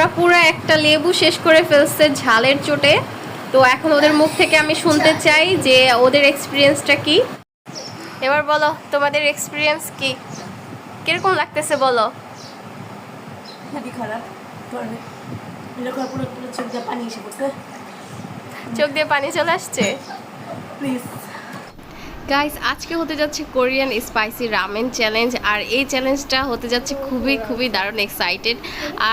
ওরা পুরো একটা লেবু শেষ করে ফেলছে ঝালের চোটে। তো এখন ওদের মুখ থেকে আমি শুনতে চাই যে ওদের এক্সপিরিয়েন্সটা কি। এবার বলো তোমাদের এক্সপিরিয়েন্স কি? কীরকম লাগতেছে বলো? খুবই খারাপ চোখ দিয়ে পানি চলে আসছে? প্লিজ গাইস আজকে হতে যাচ্ছে কোরিয়ান স্পাইসি রামেন চ্যালেঞ্জ আর এই চ্যালেঞ্জটা হতে যাচ্ছে খুবই খুবই দারুণ এক্সাইটেড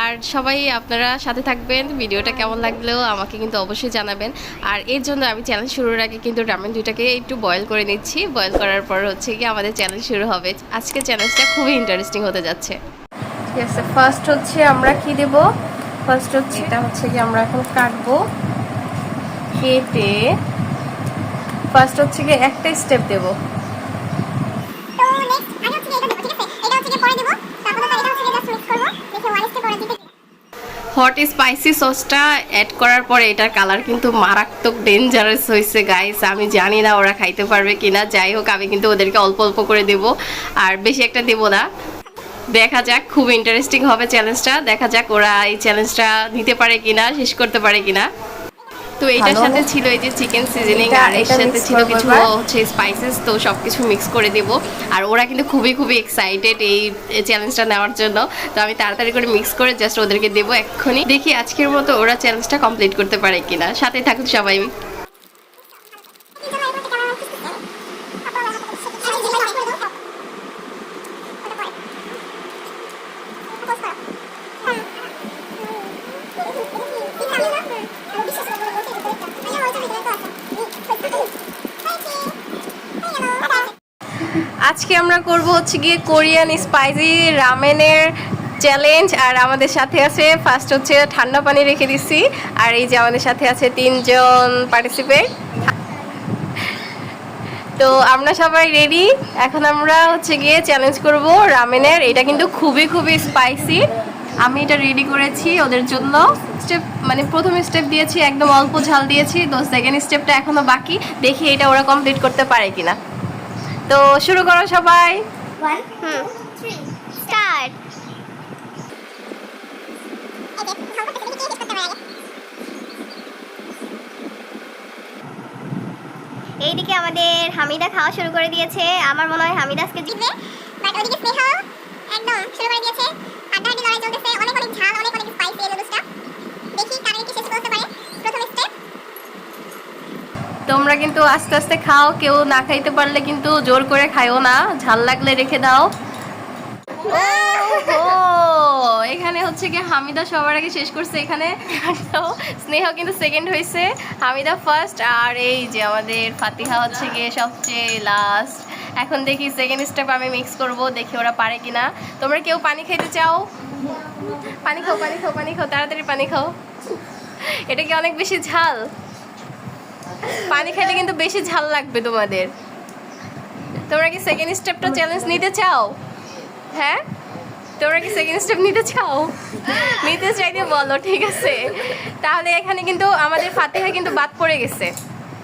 আর সবাই আপনারা সাথে থাকবেন, ভিডিওটা কেমন লাগলেও আমাকে কিন্তু অবশ্যই জানাবেন। আর এর জন্য আমি চ্যালেঞ্জ শুরুর আগে কিন্তু রামেন দুইটাকে একটু বয়েল করে নিচ্ছি। বয়েল করার পর হচ্ছে কি আমাদের চ্যালেঞ্জ শুরু হবে। আজকে চ্যালেঞ্জটা খুবই ইন্টারেস্টিং হতে যাচ্ছে। ঠিক আছে ফার্স্ট হচ্ছে আমরা কি দেব? ফার্স্ট হচ্ছে, এটা হচ্ছে কি আমরা এখন কাটবো। কেটে ফার্স্ট হচ্ছে কি একটা স্টেপ দেব। তো নেক্সট আগে হচ্ছে এটা দেবো ঠিক আছে? এটা হচ্ছে পরে দেবো। তারপরে এটা হচ্ছে জাস্ট মিক্স করব। দেখে ওয়ান স্টেপ করে দিতে হট স্পাইসি সসটা অ্যাড করার পরে এটার কালার কিন্তু মারাত্মক ডেঞ্জারাস হয়েছে গাইস আমি জানি না ওরা খাইতে পারবে কিনা। যাই হোক আমি কিন্তু ওদেরকে অল্প অল্প করে দেব। আর বেশি একটা দেব না। দেখা যাক খুব ইন্টারেস্টিং হবে চ্যালেঞ্জটা দেখা যাক ওরা এই চ্যালেঞ্জটা নিতে পারে কিনা শেষ করতে পারে কিনা। তো এইটার সাথে ছিল এই যে চিকেন সিজনিং আর এর সাথে ছিল কিছু হচ্ছে স্পাইসেস তো সব কিছু মিক্স করে দেব। আর ওরা কিন্তু খুবই খুবই এক্সাইটেড এই চ্যালেঞ্জটা নেওয়ার জন্য। তো আমি তাড়াতাড়ি করে মিক্স করে জাস্ট ওদেরকে দেবো এক্ষুনি। দেখি আজকের মতো ওরা চ্যালেঞ্জটা কমপ্লিট করতে পারে কিনা। সাথে থাকুন সবাই। আজকে আমরা করব হচ্ছে গিয়ে কোরিয়ান স্পাইসি রামেনের চ্যালেঞ্জ আর আমাদের সাথে আছে ফার্স্ট হচ্ছে ঠান্ডা পানি রেখে দিচ্ছি, আর এই যে আমাদের সাথে আছে তিনজন পার্টিসিপেট তো আমরা সবাই রেডি এখন আমরা হচ্ছে গিয়ে চ্যালেঞ্জ করব রামেনের, এটা কিন্তু খুবই খুবই স্পাইসি আমি এটা রেডি করেছি ওদের জন্য। স্টেপ মানে প্রথম স্টেপ দিয়েছি, একদম অল্প ঝাল দিয়েছি, তো সেকেন্ড স্টেপটা এখনও বাকি, দেখি এটা ওরা কমপ্লিট করতে পারে কিনা। তো শুরু করো সবাই। স্টার্ট এইদিকে আমাদের হামিদা খাওয়া শুরু করে দিয়েছে। আমার মনে হয় হামিদা আজকে জিতবে বাট ওদিকে স্নেহ একদম শুরু করে দিয়েছে হাড্ডাহাড্ডি লড়াই চলতেছে অনেক অনেক ঝাল অনেক অনেক স্পাইসি এই নুডলসটা দেখি কারা কি শেষ করতে পারে প্রথম স্টেপ তোমরা কিন্তু আস্তে আস্তে খাও কেউ না খাইতে পারলে কিন্তু জোর করে খাইও না ঝাল লাগলে রেখে দাও। এখানে হচ্ছে কি হামিদা সবার আগে শেষ করছে এখানে। স্নেহ কিন্তু সেকেন্ড হয়েছে হামিদা ফার্স্ট আর এই যে আমাদের ফাতিহা হচ্ছে গিয়ে সবচেয়ে লাস্ট এখন দেখি সেকেন্ড স্টেপ আমি মিক্স করব দেখি ওরা পারে কিনা। তোমরা কেউ পানি খেতে চাও? পানি খাও পানি খাও পানি খাও তাড়াতাড়ি পানি খাও। এটা কি অনেক বেশি ঝাল? পানি খেলে কিন্তু বেশি ঝাল লাগবে তোমাদের। তোমরা কি সেকেন্ড স্টেপটা চ্যালেঞ্জ নিতে চাও? হ্যাঁ? তোমরা কি সেকেন্ড স্টেপ নিতে চাও? নিতে চাইলে বলো, ঠিক আছে। তাহলে এখানে কিন্তু আমাদের ফাতিহা কিন্তু বাদ পড়ে গেছে।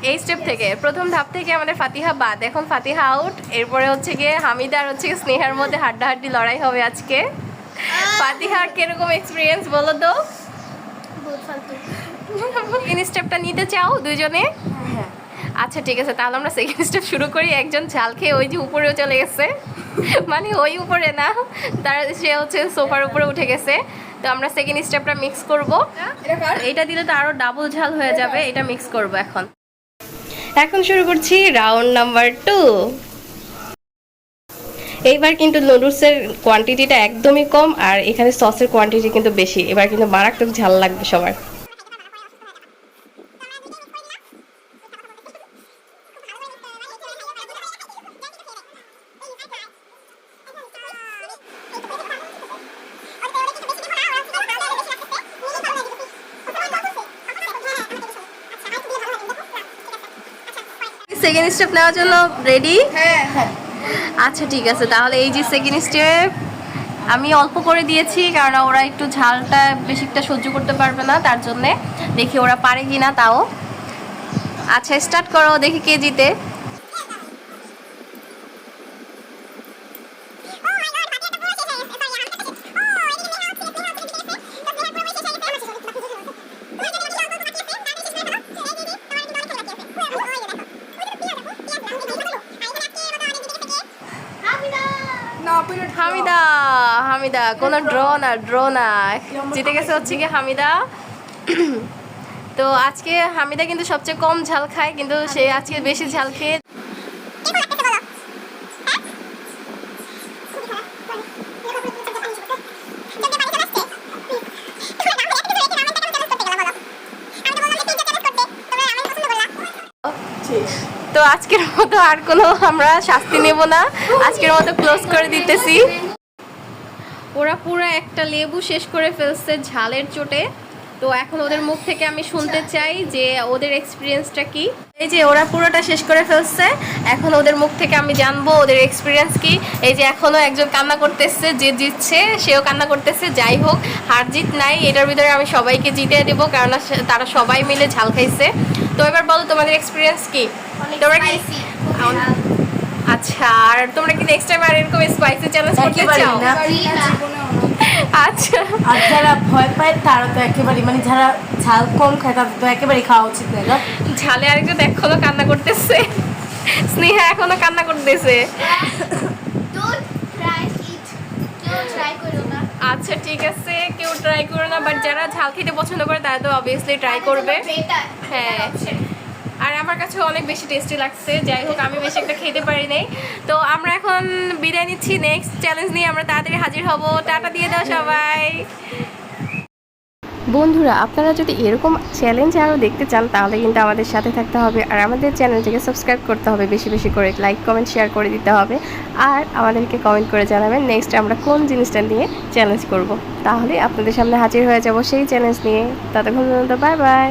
এই স্টেপ থেকে, প্রথম ধাপ থেকে আমাদের ফাতিহা বাদ। এখন ফাতিহা আউট এরপরে হচ্ছে গিয়ে হামিদা আর হচ্ছে স্নেহার মধ্যে হাড্ডাহাড্ডি লড়াই হবে আজকে। ফাতিহার কীরকম এক্সপিরিয়েন্স বলো তো? সেকেন্ড স্টেপটা নিতে চাও দুইজনে? হ্যাঁ আচ্ছা ঠিক আছে তাহলে আমরা সেকেন্ড স্টেপ শুরু করি। একজন ঝাল খেয়ে ওই যে উপরেও চলে গেছে। মানে ওই উপরে না তার সে হচ্ছে সোফার উপরে উঠে গেছে। তো আমরা সেকেন্ড স্টেপটা মিক্স করব। এটা দিলে তো আরও ডাবল ঝাল হয়ে যাবে এটা মিক্স করব এখন। এখন শুরু করছি রাউন্ড নাম্বার টু এইবার কিন্তু নুডলসের কোয়ান্টিটিটা একদমই কম আর এখানে সসের কোয়ান্টিটি কিন্তু বেশি। এবার কিন্তু মারাত্মক ঝাল লাগবে সবার। সেকেন্ড স্টেপ নেওয়ার জন্য রেডি হ্যাঁ হ্যাঁ। আচ্ছা ঠিক আছে। তাহলে এই যে সেকেন্ড স্টেপ আমি অল্প করে দিয়েছি কারণ ওরা একটু ঝালটা বেশিটা সহ্য করতে পারবে না, তার জন্যে। দেখি ওরা পারে কি না তাও। আচ্ছা স্টার্ট করো, দেখি কে জিতে। হামিদা হামিদা, কোনো ড্র না ড্র না জিতে গেছে হচ্ছে কি হামিদা। তো আজকে হামিদা কিন্তু সবচেয়ে কম ঝাল খায়, কিন্তু সে আজকে বেশি ঝাল খেয়ে ঠিক। তো আজকের মতো আর কোনো আমরা শাস্তি নেব না। আজকের মতো ক্লোজ করে দিতেছি। ওরা পুরো একটা লেবু শেষ করে ফেলছে ঝালের চোটে। তো এখন ওদের মুখ থেকে আমি শুনতে চাই যে ওদের এক্সপিরিয়েন্সটা কি। এই যে ওরা পুরোটা শেষ করে ফেলছে এখন ওদের মুখ থেকে আমি জানব ওদের এক্সপিরিয়েন্স কি। এই যে এখনও একজন কান্না করতেছে যে জিতছে সেও কান্না করতেছে যাই হোক হার জিত নাই এটার ভিতরে আমি সবাইকে জিতে দেবো কেননা তারা সবাই মিলে ঝাল খাইছে। তো এবার বলো তোমাদের এক্সপিরিয়েন্স কি? তোমরা কি আচ্ছা আর তোমরা কি নেক্সট টাইম আর এরকম স্পাইসি চ্যালেঞ্জ করতে চাও? না। আচ্ছা। আর যারা ভয় পায় তারা তো একেবারেই মানে যারা ঝাল কম খায় তাদের তো একেবারেই খাওয়া উচিত না ঝালে আরেকজন এখনও কান্না করতেছে। স্নেহা এখনও কান্না করতেছে। আচ্ছা ঠিক আছে কেউ ট্রাই করে না বাট যারা ঝাল খেতে পছন্দ করে তারা তো অবভিয়াসলি ট্রাই করবে। হ্যাঁ। আর আমার কাছে অনেক বেশি টেস্টি লাগছে যাই হোক আমি বেশি একটা খেতে পারি নাই। তো আমরা এখন বিদায় নিচ্ছি নেক্সট চ্যালেঞ্জ নিয়ে আমরা তাড়াতাড়ি হাজির হব। টাটা দিয়ে দাও সবাই। বন্ধুরা, আপনারা যদি এরকম চ্যালেঞ্জ আরও দেখতে চান, তাহলে কিন্তু আমাদের সাথে থাকতে হবে। আর আমাদের চ্যানেলটিকে সাবস্ক্রাইব করতে হবে, বেশি বেশি করে। লাইক কমেন্ট শেয়ার করে দিতে হবে। আর আমাদেরকে কমেন্ট করে জানাবেন নেক্সট আমরা কোন জিনিসটা নিয়ে চ্যালেঞ্জ করব। তাহলে আপনাদের সামনে হাজির হয়ে যাব সেই চ্যালেঞ্জ নিয়ে। ততক্ষণ পর্যন্ত বাই বাই